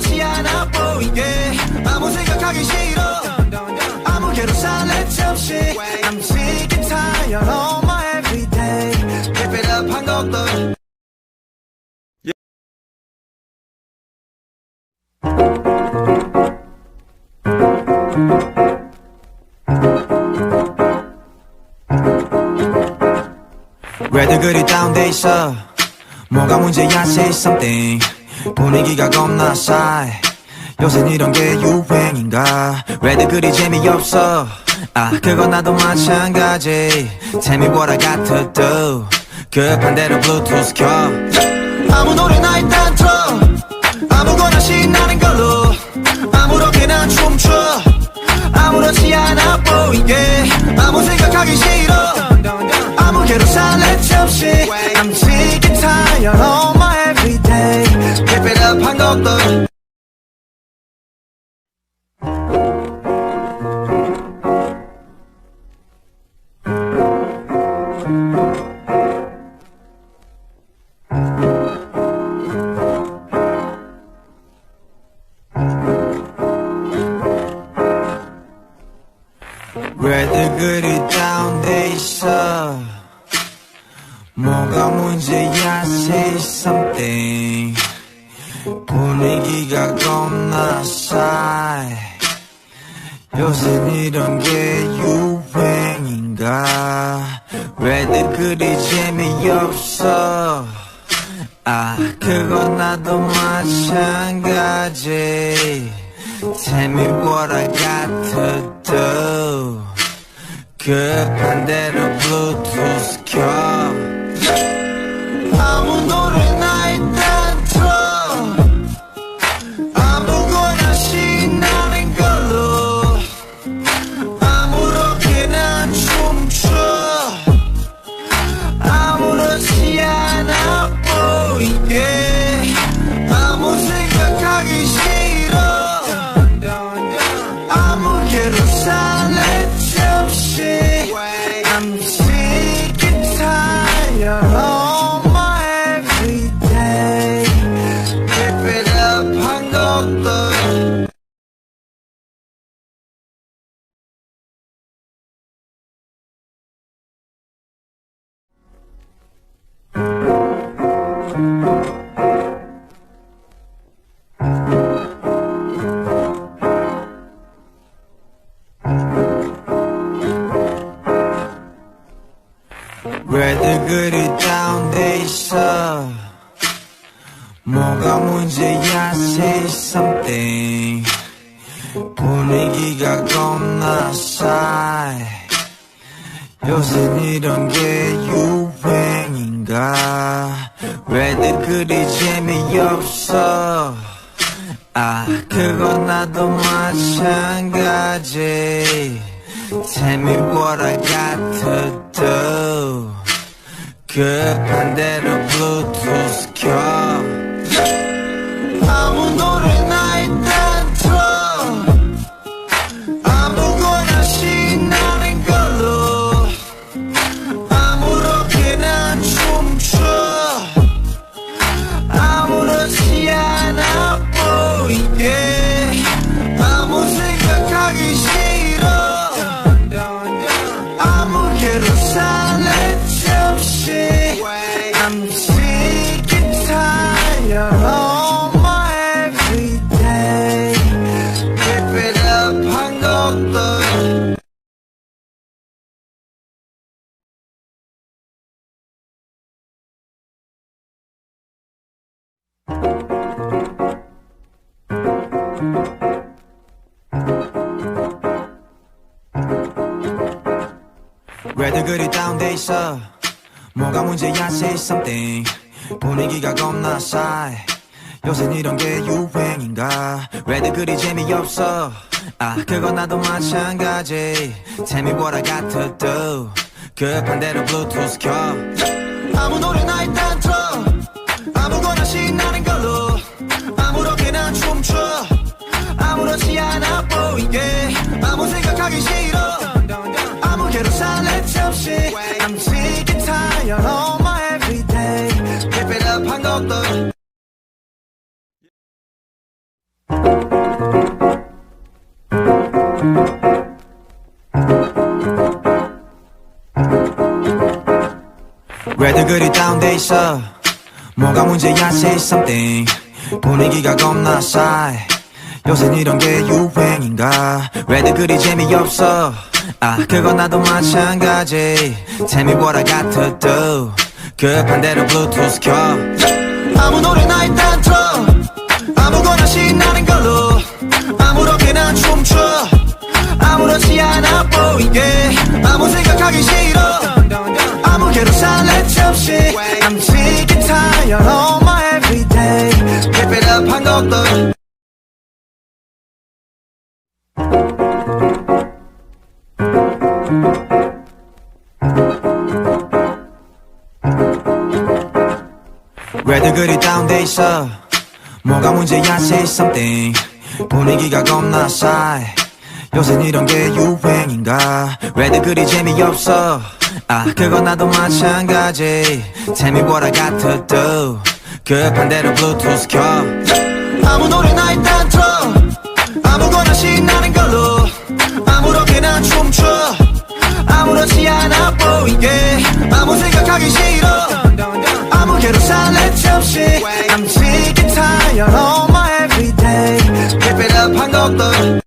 아무렇지 않아 보이게 아무 생각하기 싫어 아무 괴로운 let's 없이 I'm sick and tired of my everyday Keep it up 한 곡도 왜들 그리 다운돼 있어 뭐가 문제야 say something 분위기가 겁나 싸해. 요새 이런 게 유행인가? 왜들 그리 재미없어? 아 그건 나도 마찬가지. Tell me what I got to do 급한 대로 블루투스 켜. 아무 노래나 일단 틀어. 아무거나 신나는 걸로. 아무렇게나 춤춰. 아무렇지 않아 보이게 아무 생각하기 싫어. 아무 괴로운 let's 없이 I'm sick and tired it up 한 곡도 왜들 그리 다운돼 있어 뭐가 문제야 say something 분위기가 겁나 싸해. 요새 이런 게 유행인가? 왜들 그리 재미없어? 아 그건 나도 마찬가지. Tell me what I got to do 급한 대로 블 그리 다운돼 있어. 뭐가 문제야 say something. 분위기가 겁나 싸해. 요새 이런 게 유행인가? 왜들 그리 재미없어? 아 그건 나도 마찬가지. Tell me what I got to do 급한 왜들 그리 다운돼 있어? 뭐가 문제야 say something. 분위기가 겁나 싸해. 요새 이런 게 유행인가? 왜들 그리 재미없어? 아 그건 나도 마찬가지. Tell me what I got to do 급한 대로 블루투스 켜. 아무 노래나 일단 틀어. 아무거나 걸로 춤춰. 아무렇지 않아 보이게. 아무 생각하기 싫어. 아무개로 살래 잠시 I'm sick and tired of my everyday. Keep it up 한 것도. 왜들 그리 다운돼 있어? 뭐가 문제야 say something 분위기가 겁나 싸해. 요새 이런 게 유행인가? 왜들 그리 재미없어? 아 그건 나도 마찬가지. Tell me what I got to do 급한 대로 블루투스 켜. 아무 노래나 일단 틀어. 아무거나 신나는 걸로. 아무렇게나 춤춰. 아무렇지 않아 보이게. 아무 생각하기 싫어. 아무개로 살래 잠시 I'm sick and tired Keep it up 한 것도 왜들 그리 다운돼 있어? 뭐가 문제야 say something. 분위기가 겁나 싸해. 요새 이런 게 유행인가? 왜들 그리 재미없어? 아 그건 나도 마찬가지. Tell me what I got to do 급한 대로 블루투스 켜. 아무 노래나 일단 틀어. 아무거나 신나는 걸로. 아무렇게나 춤춰. 아무렇지 않아 보이게. 아무 생각하기 싫어. 아무개로 살래 잠시 I'm sick and tired of my everyday. Keep it up 한 것도